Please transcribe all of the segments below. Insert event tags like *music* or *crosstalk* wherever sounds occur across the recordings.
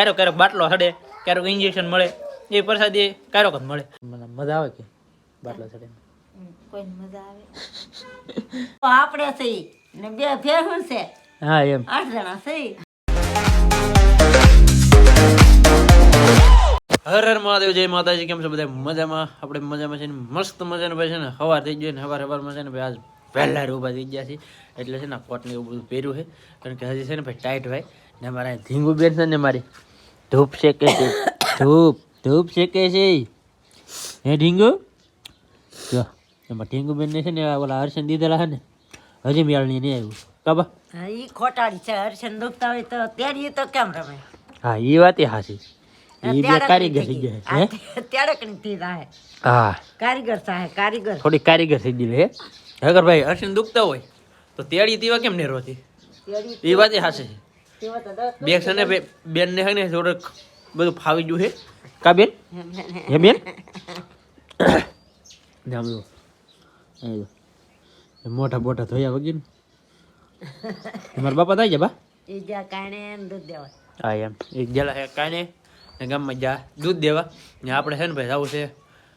ક્યારેક ક્યારેક બાટલો હડે ક્યારેક ઇન્જેક્શન મળે એ પ્રસાદી ક્યારેક જ મળે. મને મજા આવે કે બાટલો ચડે કોઈ મજા આવે? આપણે થઈ ને બે ભેહું છે? હા એમ. આઠ જણા થઈ હર હર મહાદેવ જય માતાજી કેમ છો બધા? મજામાં? આપણે મજામાં છે ને મસ્ત મજાને ભાઈ છે ને સવાર થઈ ગયો ને હવાર હવારમાં છે ને ભાઈ આજ વહેલા ઊભા થઈ ગયા છે એટલે છે ને કોટને એવું બધું પહેર્યું છે. કારણ કે હજી છે ને ભાઈ ટાઈટ ભાઈ ને મારા ધીંગું બેન છે ને મારી. ધૂપ શેકે છે ધૂપ ધૂપ શેકે છે હે ઢીંગુ? જો એમાં ઢીંગુ બેન ને છે ને ઓલા હર્ષન દીધેલા છે ને હજી મેળની નહીં આવ્યું. કાબા? હા ઈ ખોટાડી છે. હર્ષન દુખતા હોય તો ત્યારે તો કેમ રમે? હા એ વાત એ હાસી કારીગર થઈ ગયા છે હે? ત્યારકની થી રાહે હા. કારીગર સાહે કારીગર. થોડી કારીગર થઈ ગઈ હે? અગર ભાઈ હર્ષન દુખતા હોય તો તેડી દીવા કેમ નહીં રોતી? એ વાત એ દસ બે છે ને બેન ને છે ને થોડુંક બધું ફાવી ગયું છે. કા બેન? હે બેન? *coughs* મોટા મોટા ધોયા વગી ને મારા બાપા થાય છે બા? ઈ જ્યાં દૂધ હા એમ. એક જલા કાંઈ ને ગામમાં જા દૂધ દેવા. ને આપણે છે ને ભાઈ જવું છે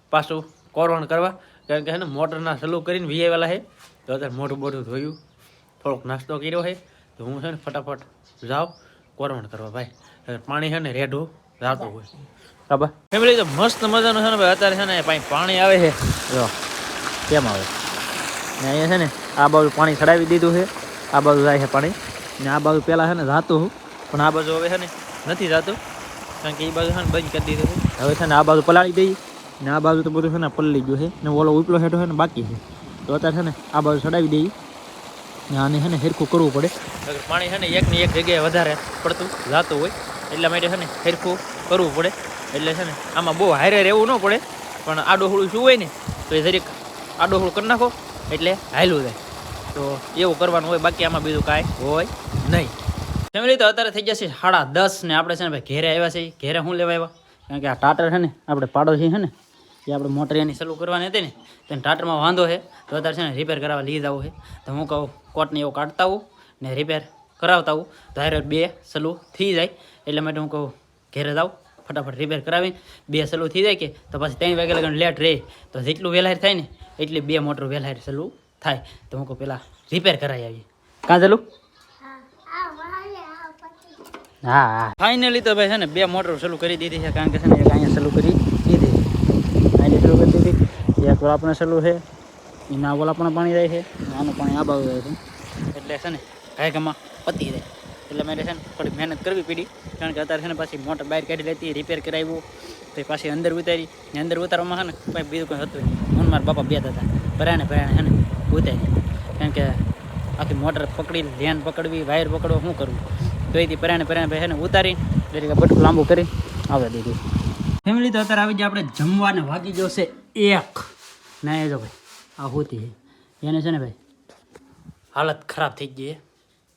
પાછું કોરોણ કરવા. કારણ કે છે ને મોટરના સલુ કરીને વીઆવેલા છે. તો અત્યારે મોટું મોટું ધોયું. થોડોક નાસ્તો કર્યો છે. તો હું છે ને ફટાફટ જાઉં કોરવણ કરવા ભાઈ પાણી છે ને રેઢું જાતું હોય ખબર ફેમિલી તો મસ્ત મજાનું છે ને ભાઈ અત્યારે છે ને પાણી પાણી આવે છે જો કેમ આવે ને અહીંયા છે ને આ બાજુ પાણી ચડાવી દીધું છે આ બાજુ જાય છે પાણી ને આ બાજુ પહેલાં છે ને જાતું હું પણ આ બાજુ હવે છે ને નથી જાતું કારણ કે એ બાજુ છે ને બંધ કરી દીધું છે હવે છે ને આ બાજુ પલાળી દઈ ને આ બાજુ તો બધું છે ને પલળી ગયું છે ને ઓલો ઉપલો હેઠો છે ને બાકી છે તો અત્યારે છે ને આ બાજુ ચડાવી દઈ ને આને છે ને હેરખું કરવું પડે. પાણી છે ને એકની એક જગ્યાએ વધારે પડતું, જાતું હોય, એટલા માટે છે ને હેરખું કરવું પડે. એટલે છે ને આમાં બહુ હારે રહેવું ન પડે. પણ આડોહળું શું હોય ને, તો એ જરીક આડોહળું કરી નાખો, એટલે હાયલું જાય. તો એવું કરવાનું હોય, બાકી આમાં બીજું કાંઈ હોય નહીં. ફેમિલી તો અત્યારે થઈ જશે સાડા દસ ને આપણે છે ને ભાઈ ઘેરે આવ્યા છે ઘેરે શું લેવા આવ્યા? કારણ કે આ ટાટર છે ને, આપણે પાડોશી છે ને એ આપણે મોટર એની સલું કરવાની હતી ને, તેને ટાટરમાં વાંધો છે. તો અત્યારે છે ને રિપેર કરાવવા લઈ જવું છે. તો હું કહું, કોટને એવું કાઢતા આવું ને રિપેર કરાવતા આવું. તો હારે બે સલું થઈ જાય. એટલે માટે હું કહું, ઘેરે જાઉં ફટાફટ રિપેર કરાવીને બે સલું થઈ જાય કે, તો પછી ત્રણ વાગે લગન લેટ રહે. તો જેટલું વહેલાર થાય ને, એટલી બે મોટર વહેલાર સલું થાય. તો હું કહું પહેલાં રિપેર કરાવી આવીએ. કાં ચાલું હા ફાઇનલી તો ભાઈ છે ને બે મોટર સલું કરી દીધી છે, કારણ કે છે ને અહીંયા ચાલુ કરી ચાલુ કરી એક ઓલા આપણે ચાલુ છે, એના ઓલા પણ પાણી જાય છે, આનું પાણી આ બાજુ જાય છે. એટલે છે ને કામમાં પતી જાય. એટલે મારે છે ને થોડી મહેનત કરવી પડી, કારણ કે અત્યારે છે ને પાછી મોટર બહાર કાઢી લેતી રિપેર કરાવ્યું, પછી પાછી અંદર ઉતારી, ને અંદર ઉતારવામાં છે ને કંઈ બીજું કંઈ હતું નહીં. હું મારા બાપા બે હતા ભરાને ભરાને છે ને ઉતારી. કારણ કે આખી મોટર પકડી, લેન પકડવી, વાયર પકડવો, શું કરવું? તો એથી પરાણે પરાણે ભાઈ છે ને ઉતારી, એટલે બટકું લાંબુ કરી આવે દીધું. ફેમિલી, તો અત્યારે આવી જાય આપણે જમવાને વાગી જશે એક. ના એ જો ભાઈ, આ હોતી એને છે ને ભાઈ, હાલત ખરાબ થઈ ગઈ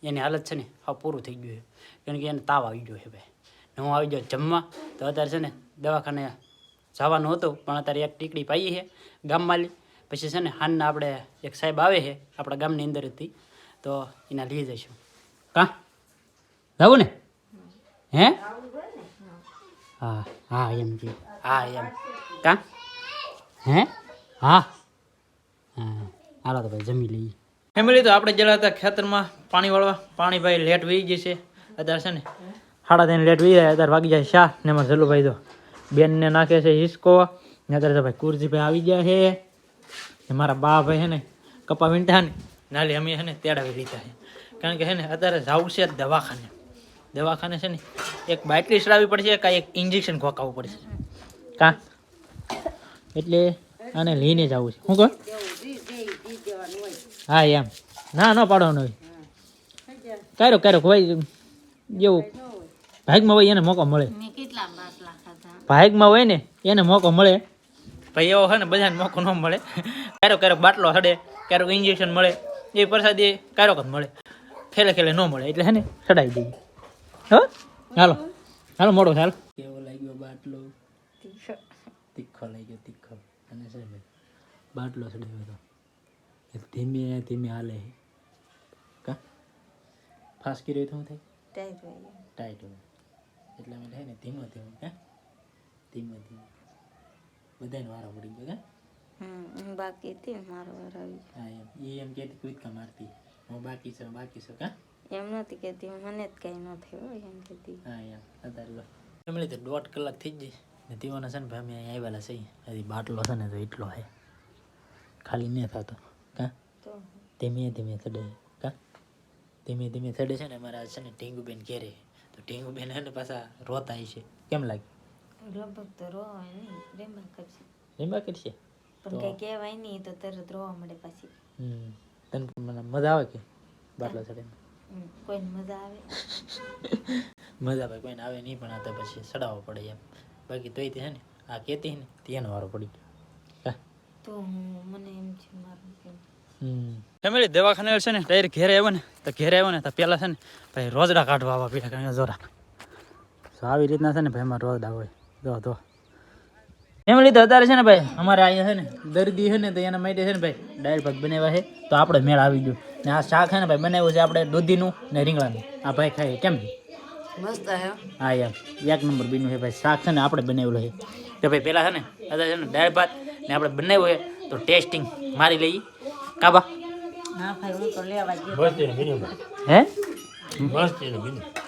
એની હાલત છે ને આ પૂરું થઈ ગયું છે કારણ કે એને તાવ આવી ગયો છે ભાઈ. હું આવી ગયો જમવા, તો અત્યારે છે ને, દવાખાને જવાનું હતું, પણ અત્યારે એક ટીકડી પાઈ છે ગામમાં પછી છે ને, હાનના આપણે એક સાહેબ આવે છે આપણા ગામની અંદર હતી. તો એના લઈ જઈશું. કાં? જવું ને? હે? હા હા, એમ જી હા, એમ. કા? હે? હા. હા. હાલો તો ભાઈ, જમી લઈએ. ફેમિલી, તો આપણે જરા હતા ખેતરમાં પાણી વાળવા. પાણી ભાઈ લેટ વહી જશે અત્યારે છે ને સાડા ત્રણ લેટ વહી જાય અત્યારે વાગી જાય શાહ ને અમારે જલુભાઈ તો બેનને નાખે છે હિસકો. ને અત્યારે તો ભાઈ કુરજીભાઈ આવી ગયા છે. ને મારા બા ભાઈ છે ને કપા વીંટા ને નાલી અમે છે ને તેડાવી લીધા છે. કારણ કે છે ને, અત્યારે જાવું છે દવાખાને. દવાખાને છે ને એક બાટલી ચડાવવી પડશે કાં એક ઇન્જેક્શન ખોકાવવું પડશે. કા? એટલે આને લઈને જ આવું છે. શું કહો? હા એમ. ના ન પાડવાનું હોય. ક્યારેક ક્યારેક હોય જેવું. ભાગમાં હોય એને મોકો મળે. ભાગમાં હોય ને એને મોકો મળે. ભાઈ એવો હોય ને બધાને મોકો ન મળે. ક્યારેક ક્યારેક બાટલો હડે ક્યારેક ઇન્જેક્શન મળે. એ પ્રસાદી ક્યારેક જ મળે. ખેલે ખેલે ન મળે. એટલે હે ને ચડાવી દઈએ. હો? હાલો. હાલો મોડો હાલ. કેવો લાગ્યો બાટલો? તીખો. લાગ્યો તીખો. અને છે બાટલો ચડાવ્યો હતો એ ધીમે ધીમે હાલે કા? ફાસ કરી તો શું થાય? ટાઈટ હોય. એટલે છે ને ધીમો ધીમો કા? ધીમો ધીમો. બધાને વારો પડી ગયો કા? હમ બાકી હતી મારો વારો આવી હા એમ. એ એમ કહેતી કુદકા મારતી. હું બાકી છું બાકી છું કા? એમ નથી કહેતી મને જ કઈ ન થયું હોય એમ કહેતી. હા એમ અત્યારે ફેમિલી તો દોઢ કલાક થઈ જ ને દીવાના છે ને ભાઈ અમે અહીંયા આવેલા છે હજી બાટલો છે ને તો એટલો હે ખાલી ન થતો. કા? તો? ધીમે ધીમે ચડે કા? ધીમે ધીમે ચડે છે ને અમારા છે ને ટીંગુબેન ઘેરે. તો ટીંગુબેન બેન ને પાછા રોતા છે કેમ લાગે? લગભગ તો રોવાય નહીં રેમ્બા કરશે. રીંબા કરશે? પણ કઈ કહેવાય નહીં તો તરત રોવા મળે પાછી. હમ તને મને મજા આવે કે બાટલો ચડે કોઈને મજા આવે? *laughs* મજા ભાઈ કોઈને આવે નહીં પણ આ તો પછી ચડાવવો પડે એમ. બાકી તોય તે છે ને આ કહેતી ને તેનો વારો પડી ગયો. તો હું મને એમ છે મારું કેમ ફેમિલી દવાખાને છે ને ડાયરેક્ટ ઘેરે આવ્યો ને તો ઘેરે આવ્યો ને તો પહેલાં છે ને ભાઈ રોજડા કાઢવા આવવા પેલા કારણ જોરા. તો આવી રીતના છે ને ભાઈ એમાં રોજડા હોય. જો તો ફેમિલી તો અત્યારે છે ને ભાઈ અમારે અહીંયા છે ને દર્દી છે ને તો એના માટે છે ને ભાઈ ડાયર ભાગ બનાવ્યા છે. તો આપણે મેળ આવી ગયો. ને આ શાક છે ને ભાઈ બનાવ્યું છે આપણે દૂધીનું ને રીંગણાનું. આ ભાઈ ખાય કેમ? મસ્ત હે હા યાર. એક નંબર બીનું છે ભાઈ શાક છે ને આપણે બનાવેલું છે. કે ભાઈ પેલા છે ને અત્યારે છે ને દાળ ભાત ને આપણે બનાવ્યું છે તો ટેસ્ટિંગ મારી લઈએ. કાબા હા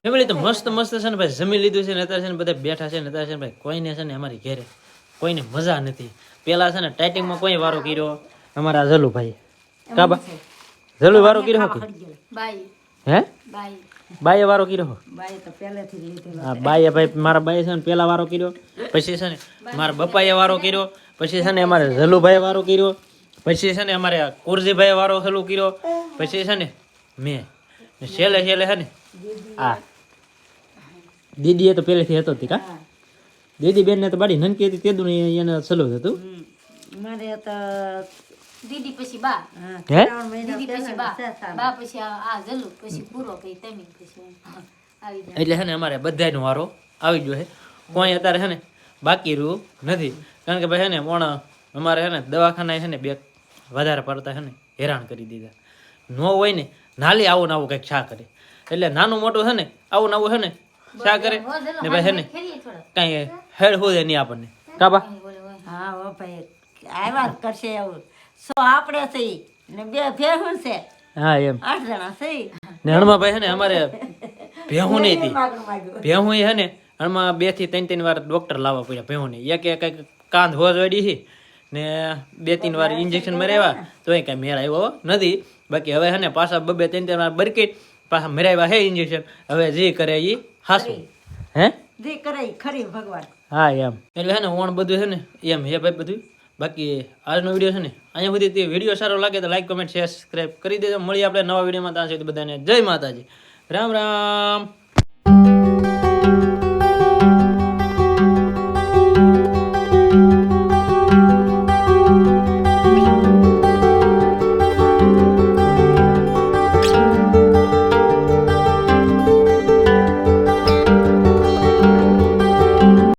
ફેમિલી તો મસ્ત મસ્ત છે ને ભાઈ જમી લીધું છે ને અત્યારે છે ને બધા બેઠા છે ને અત્યારે છે ને ભાઈ કોઈને છે ને અમારી ઘેરે કોઈને મજા નથી. પહેલાં છે ને ટાઈટિંગમાં કોઈ વારો કર્યો? અમારા જલુભાઈ કાબા જલુ વારો કર્યો કે બાઈ. હે? બાઈ. બાઈએ વારો કર્યો બાઈએ તો પહેલેથી લીધેલો હા બાઈએ ભાઈ મારા બાઈએ છે ને પહેલા વારો કર્યો પછી છે ને મારા બપાએ વારો કર્યો પછી છે ને અમારે ઝલુભાઈ વારો કર્યો પછી છે ને અમારે કુરજીભાઈ વારો ચાલુ કર્યો પછી છે ને મેં. ને છેલ્લે છેલ્લે છે ને હા દીદીએ તો પહેલેથી હતો હતી કા? દીદી બેન ને તો બાડી નનકી હતી તેદું એને સલું હતું. મારે તો દીદી પછી બા. હે દીદી પછી બા. બા પછી આ જલ્લુ પછી પૂરો પછી તમે પછી આવી જાય. એટલે છે ને અમારે બધાનો વારો આવી ગયો છે. કોઈ અત્યારે છે ને બાકી રૂ નથી. કારણ કે ભાઈ છે ને પણ અમારે છે ને દવાખાના છે ને બે વધારે પડતા છે ને હેરાન કરી દીધા. ન હોય ને નાલી આવું ને આવું કંઈક શા કરે. એટલે નાનું મોટું છે ને આવું ને આવું છે ને શા કરે. ને ભાઈ છે ને કાંઈ હેડ હોય નહીં આપણને. કાબા હા ભાઈ આવ્યા જ કરશે એવું સો આપણે થઈ. ને બે ભેહું છે. હા એમ. આઠ જણા થઈ. ને હણમાં ભાઈ હે ને અમારે *laughs* ભેહું નહીં હતી. ભેહું હે ને હણમાં બેથી ત્રણ ત્રણ વાર ડોક્ટર લાવવા પડ્યા ભેહું ને. એક એક કાંધ હોજ વળી છે ને બે ત્રણ વાર ઇન્જેક્શન મરાવ્યા તો એ કાંઈ મેળ આવ્યો નથી. બાકી હવે હે ને પાછા બબે ત્રણ ત્રણ વાર બરકી પાછા મરાવ્યા હે ઇન્જેક્શન હવે જે કરે એ હાસું હે? જે કરે ખરી ભગવાન. હા એમ. એટલે હે ને ઓણ બધું છે ને એમ હે ભાઈ બધું? બાકી આજનો વીડિયો છે ને, અહીંયા સુધી તે વીડિયો સારો લાગે તો લાઈક કમેન્ટ શેર સબસ્ક્રાઈબ કરી દેજો. મળીએ આપણે નવા વિડીયોમાં. ત્યાં સુધી બધાને જય માતાજી. રામ રામ.